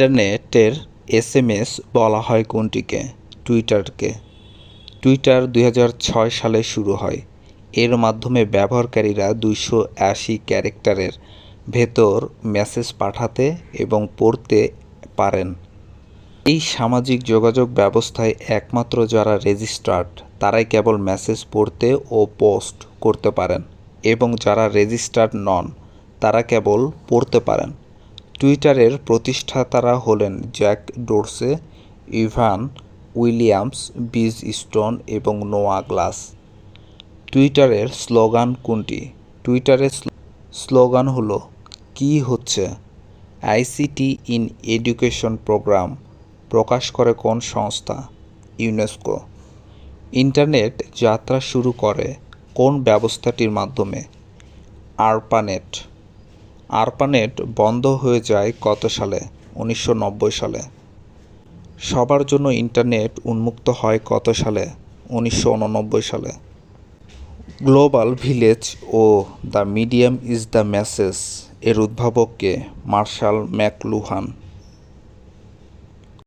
ইন্টারনেটের এসএমএস বলা হয় কোনটিকে? টুইটারকে। টুইটার দুই হাজার ছয় সালে শুরু হয়। এর মাধ্যমে ব্যবহারকারীরা দুইশো আশি ক্যারেক্টারের ভেতর মেসেজ পাঠাতে এবং পড়তে পারেন। এই সামাজিক যোগাযোগ ব্যবস্থায় একমাত্র যারা রেজিস্টার্ড, তারাই কেবল মেসেজ পড়তে ও পোস্ট করতে পারেন এবং যারা রেজিস্টার্ড নন, তারা কেবল পড়তে পারেন। টুইটারের প্রতিষ্ঠাতারা হলেন Jack Dorsey, Evan Williams, Biz Stone এবং নোয়া গ্লাস। টুইটারের স্লোগান কোনটি? টুইটারের স্লোগান হলো, কি হচ্ছে? আইসিটি ইন এডুকেশন প্রোগ্রাম প্রকাশ করে কোন সংস্থা? ইউনেস্কো। ইন্টারনেট যাত্রা শুরু করে কোন ব্যবস্থাটির মাধ্যমে? আরপানেট। আরপানেট বন্ধ হয়ে যায় কত সালে? উনিশশো নব্বই সালে। সবার জন্য ইন্টারনেট উন্মুক্ত হয় কত সালে? উনিশশো উননব্বই সালে। Global village O the medium is the message এর উদ্ভাবককে মার্শাল ম্যাকলুহান।